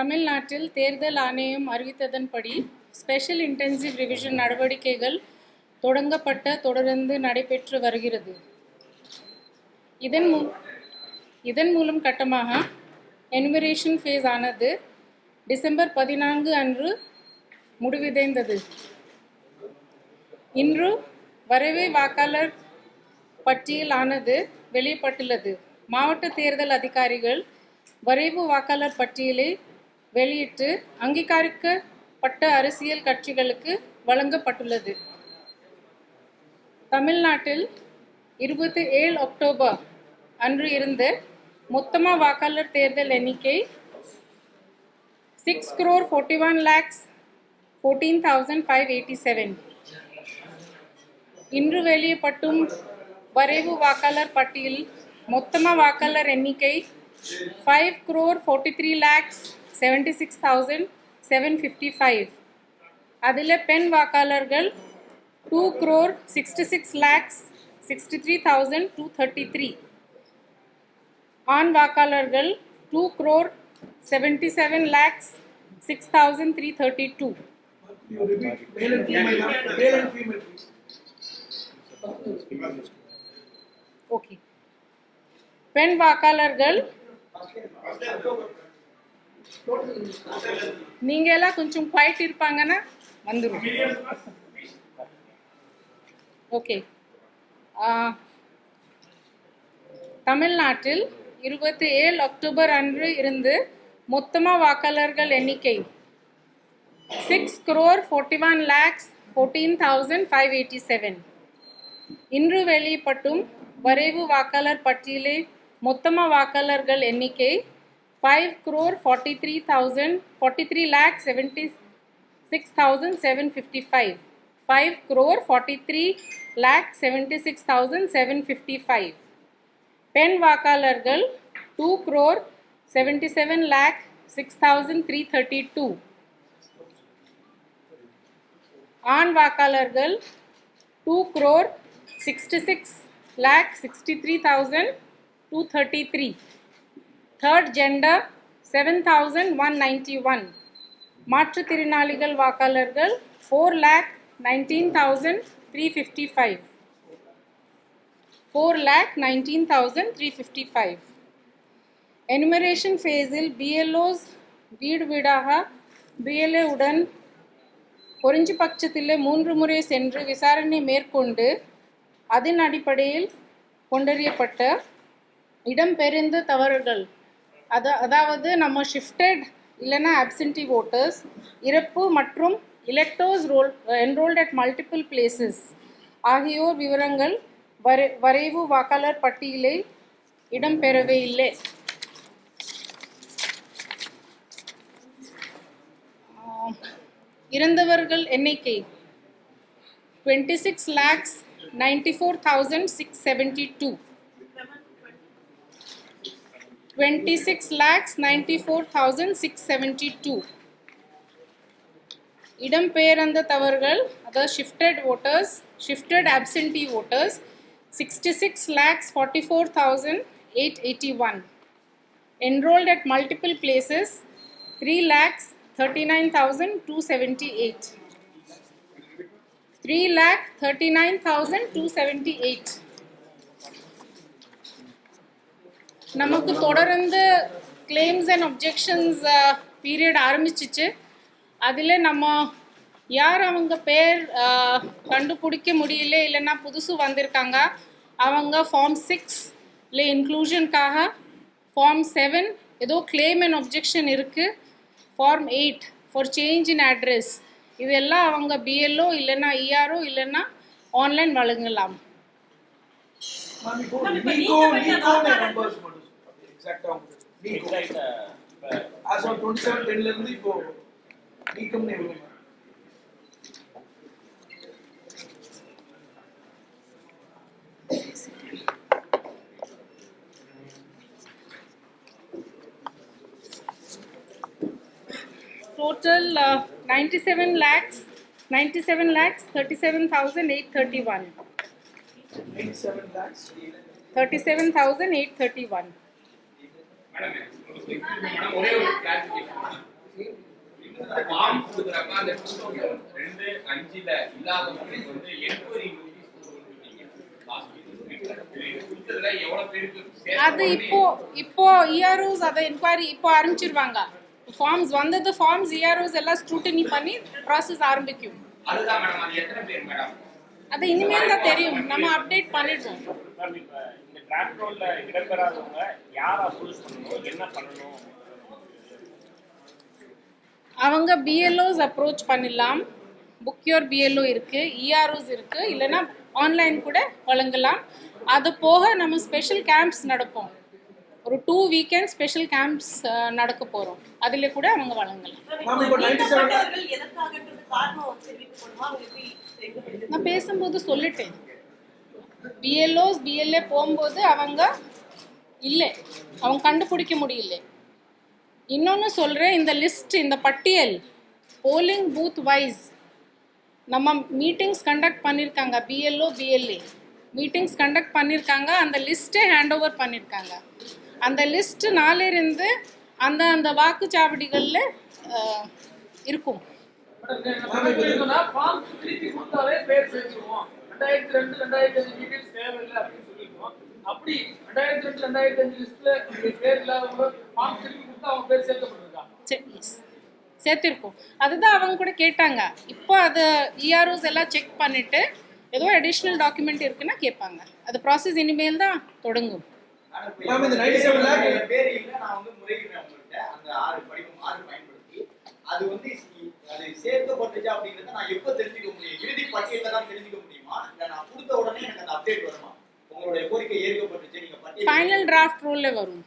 தமிழ்நாட்டில் தேர்தல் ஆணையம் அறிவித்ததன்படி ஸ்பெஷல் இன்டென்சிவ் ரிவிஷன் நடவடிக்கைகள் தொடங்கப்பட்ட தொடர்ந்து நடைபெற்று வருகிறது. இதன் மூ இதன் மூலம் கட்டமாக எனுமரேஷன் ஃபேஸ் ஆனது டிசம்பர் பதினான்கு அன்று முடிவடைந்தது. இன்று வரவே வாக்காளர் பட்டியலானது வெளியிடப்பட்டுள்ளது. மாவட்ட தேர்தல் அதிகாரிகள் வரைவு வாக்காளர் பட்டியலை வெளியிட்டு அங்கீகரிக்கப்பட்ட அரசியல் கட்சிகளுக்கு வழங்கப்பட்டுள்ளது. தமிழ்நாட்டில் இருபத்தி ஏழு அக்டோபர் அன்று இருந்து மொத்தமாக வாக்காளர் தேர்தல் எண்ணிக்கை six crore forty one lakhs fourteen thousand five eighty seven இன்று வெளியிடப்பட்டும் வரைவு வாக்காளர் பட்டியல் மொத்தமாக வாக்காளர் எண்ணிக்கை five crore forty three lakhs seventy six thousand seven fifty five அதில் பெண் வாக்காளர்கள் two crore sixty six lakhs sixty three thousand two thirty three ஆண் வாக்காளர்கள் two crore seventy seven lakhs six thousand three thirty two okay பெண் வாக்காளர்கள் நீங்க எல்லாம் கொஞ்சம் குவைட் இருப்பாங்கன்னா வந்துடும் ஓகே தமிழ்நாட்டில் இருபத்தி ஏழு அக்டோபர் அன்று இருந்து மொத்தமாக வாக்காளர்கள் எண்ணிக்கை six crore forty one lakhs fourteen thousand five eighty seven இன்று வெளியிடப்பட்டும் வரைவு வாக்காளர் பட்டியலில் மொத்தமாக வாக்காளர்கள் எண்ணிக்கை five crore forty three thousand forty three lakh seventy six thousand seven fifty five five crore forty three lakh seventy six thousand seven fifty five பெண் வாக்காளர்கள் two crore seventy seven lakh six thousand three thirty two ஆண் வாக்காளர்கள் two crore sixty six lakh sixty three thousand two thirty three third gender seven thousand one ninety one மாற்றுத்திறனாளிகள் வாக்காளர்கள் four lakh nineteen thousand three fifty five four lakh nineteen thousand three fifty five enumeration ஃபேஸில் BLOs வீடு வீடாக PLA உடன் பொறிஞ்சு பட்சத்தில் மூன்று முறை சென்று விசாரணை மேற்கொண்டு அதன் அடிப்படையில் கொண்டறியப்பட்ட இடம்பெயர்ந்த தவறுகள். அத அதாவது நம்ம ஷிஃப்டட் இல்லைன்னா அப்சென்டி ஓட்டர்ஸ் இறப்பு மற்றும் electors roll enrolled at multiple places ஆகியோர் விவரங்கள் வரை வரைவு வாக்காளர் பட்டியலை இடம்பெறவே இல்லை. இறந்தவர்கள் எண்ணிக்கை twenty six lakhs ninety four thousand six seventy two 26 lakhs 94,672. Idamper and the Tavargal, the shifted voters, shifted absentee voters, 66 lakhs 44,881. Enrolled at multiple places, 3 lakhs 39,278. 3 lakh 39,278. நமக்கு தொடர்ந்து கிளைம்ஸ் அண்ட் ஒப்ஜெக்ஷன்ஸ் பீரியட் ஆரம்பிச்சிச்சு. அதில் நம்ம யார் அவங்க பேர் uh, கண்டுபிடிக்க முடியல இல்லைன்னா புதுசு வந்திருக்காங்க அவங்க ஃபார்ம் சிக்ஸ் இல்லை இன்க்ளூஷனுக்காக ஃபார்ம் செவன் ஏதோ கிளைம் அண்ட் ஒப்ஜெக்ஷன் இருக்குது form eight for change in address இதெல்லாம் அவங்க பிஎல்ஓ இல்லைன்னா இஆர்ஓ இல்லைன்னா ஆன்லைன் வழங்கலாம். Ma'am, இப்போ NICO, NICO ன numbers மட்டும் சொல்லுங்க. Exact ஆ உங்களுக்கு. NICO. As on 27 10 ல இருந்து இப்போ நீக்கம்னு எவ்வளவு ma'am? total uh, 97 lakhs 97 lakhs 37831 97 lakhs. 37831 madam ஒரே ஒரு கிளாரிஃபிகேஷன் கொடுக்குறப்ப அந்த two thousand ரெண்டு அஞ்சுல இல்லாதவங்களுக்கு வந்து enquiry notice கொடுத்துருக்கீங்க. Last week. இது கொடுத்ததுல எவ்வளவு பேருக்கு சேர்த்த அது இப்போ இப்போ இஆர்ஓஸ் அதை என்கொயரி இப்போ ஆரம்பிச்சிருவாங்க ஃபார்ம்ஸ் வந்தது ஃபார்ம்ஸ் இஆர்ஓஸ் எல்லாம் ஸ்க்ரூட்டினி பண்ணி ப்ராசஸ் ஆரம்பிக்கும் அதுதான் மேடம் அது எத்தனை பேர் மேடம் அது இனிமேல் தான் தெரியும். நம்ம அப்டேட் பண்ணிடுவோம். இந்த டிராஃப்ட் ரோல்ல இடம்பெறாதவங்க யார் அப்ரோச் பண்ணணும் என்ன பண்ணணும் அவங்க பிஎல்ஓஸ் அப்ரோச் பண்ணிடலாம் புக்யூர் பிஎல்ஓ இருக்கு. இஆர்ஓஸ் இருக்கு இல்லைன்னா ஆன்லைன் கூட வழங்கலாம். அது போக நம்ம ஸ்பெஷல் கேம்ப்ஸ் நடப்போம் ஒரு டூ வீக்கெண்ட் ஸ்பெஷல் கேம்ப்ஸ் நடக்க போகிறோம் அதில் கூட அவங்க வழங்கலாம். நான் பேசும்போது சொல்லிட்டேன். பிஎல்ஓஸ் பிஎல்ஏ போகும்போது அவங்க இல்லை. அவங்க கண்டுபிடிக்க முடியல. இன்னொன்று சொல்கிறேன் இந்த லிஸ்ட் இந்த பட்டியல் போலிங் பூத் வைஸ் நம்ம மீட்டிங்ஸ் கண்டக்ட் பண்ணியிருக்காங்க பிஎல்ஓ பிஎல்ஏ மீட்டிங்ஸ் கண்டக்ட் பண்ணியிருக்காங்க அந்த லிஸ்ட்டே ஹேண்ட் ஓவர் பண்ணியிருக்காங்க அந்த லிஸ்ட்டு நாளிலிருந்து அந்த அந்த வாக்குச்சாவடிகளில் இருக்கும். ஃபார்ம் திருப்பி கொடுத்தாலே பேர் சேர்த்துருவோம். ரெண்டாயிரத்தி ரெண்டு ரெண்டாயிரத்தி அஞ்சு டீடைல்ஸ் தேவையில்லை அப்படின்னு சொல்லியிருக்கோம் அப்படி ரெண்டாயிரத்தி ரெண்டு ரெண்டாயிரத்தி அஞ்சு லிஸ்ட்ல பேர் இல்லாதவங்க ஃபார்ம் திருப்பி கொடுத்தா அவங்க பேர் சேர்க்கப்பட்டிருக்காங்க சரி yes. சேர்த்திருக்கோம். அதுதான் அவங்க கூட கேட்டாங்க. இப்போ அது இஆர்ஓஸ் எல்லாம் செக் பண்ணிட்டு ஏதோ அடிஷ்னல் டாக்குமெண்ட் இருக்குன்னா கேட்பாங்க. அது ப்ராசஸ் இனிமேல் தான் தொடங்கும். அது வந்து அது சேர்க்கப்பட்டுச்சா அப்படிங்கறத நான் எப்ப தெரிஞ்சுக்க முடியும்? இறுதி பட்டியல தான் தெரிஞ்சுக்க முடியுமா? இல்ல நான் கொடுத்த உடனே எனக்கு அந்த அப்டேட் வருமா? உங்களுடைய கோரிக்கை ஏற்கப்பட்டுச்சு நீங்க பட்டியல் ஃபைனல் டிராஃப்ட் ரூல்ல வரும்.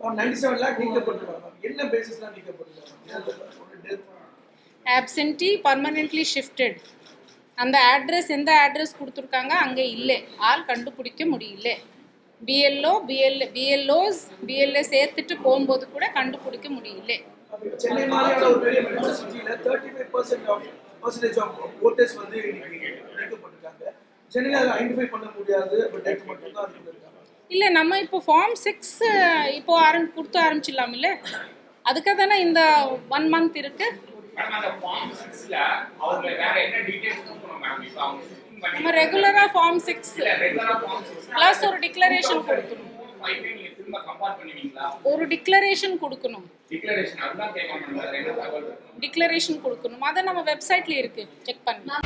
நைன்டி செவன் லேக் நீக்கப்பட்டிருக்காங்க என்ன பேசிஸ்ல நீக்கப்பட்டிருக்காங்க ஆப்சென்டி பர்மனெண்ட்லி ஷிஃப்டட் அந்த அட்ரஸ் எந்த அட்ரஸ் கொடுத்துருக்காங்க? அங்கே இல்லை. ஆள் கண்டுபிடிக்க முடியல. பிஎல்ஓ பிஎல் பிஎல்ஓஸ் பிஎல்ஏ சேர்த்துட்டு போகும்போது கூட கண்டுபிடிக்க முடியல. சென்னை மாதிரியான ஒரு பெரிய மெட்ரோ சிட்டியில thirty five percent of percentage of voters வந்து நீக்கப்பட்டிருக்காங்க. சென்னையில் அதை ஐடென்டிஃபை பண்ண முடியாது பட் டேட் மட்டும் தான் இருக்காங்க இல்லை நம்ம இப்போ ஃபார்ம் சிக்ஸ் இப்போ ஆரம்பி கொடுத்து ஆரம்பிச்சிடலாம் இல்லை அதுக்காக தானே இந்த ஒன் மந்த் இருக்கு நம்ம ரெகுலரா ஃபார்ம் சிக்ஸ் ப்ளஸ் ஒரு டிக்ளரேஷன் கொடுக்கணும். ஃபைவ் நீங்க திரும்ப கம்பேர் பண்ணுவீங்களா? ஒரு டிக்ளரேஷன் கொடுக்கணும். டிக்ளரேஷன் அதுதான் டிக்ளரேஷன் கொடுக்கணும். அதை நம்ம வெப்சைட்ல இருக்கு. செக் பண்ணலாம்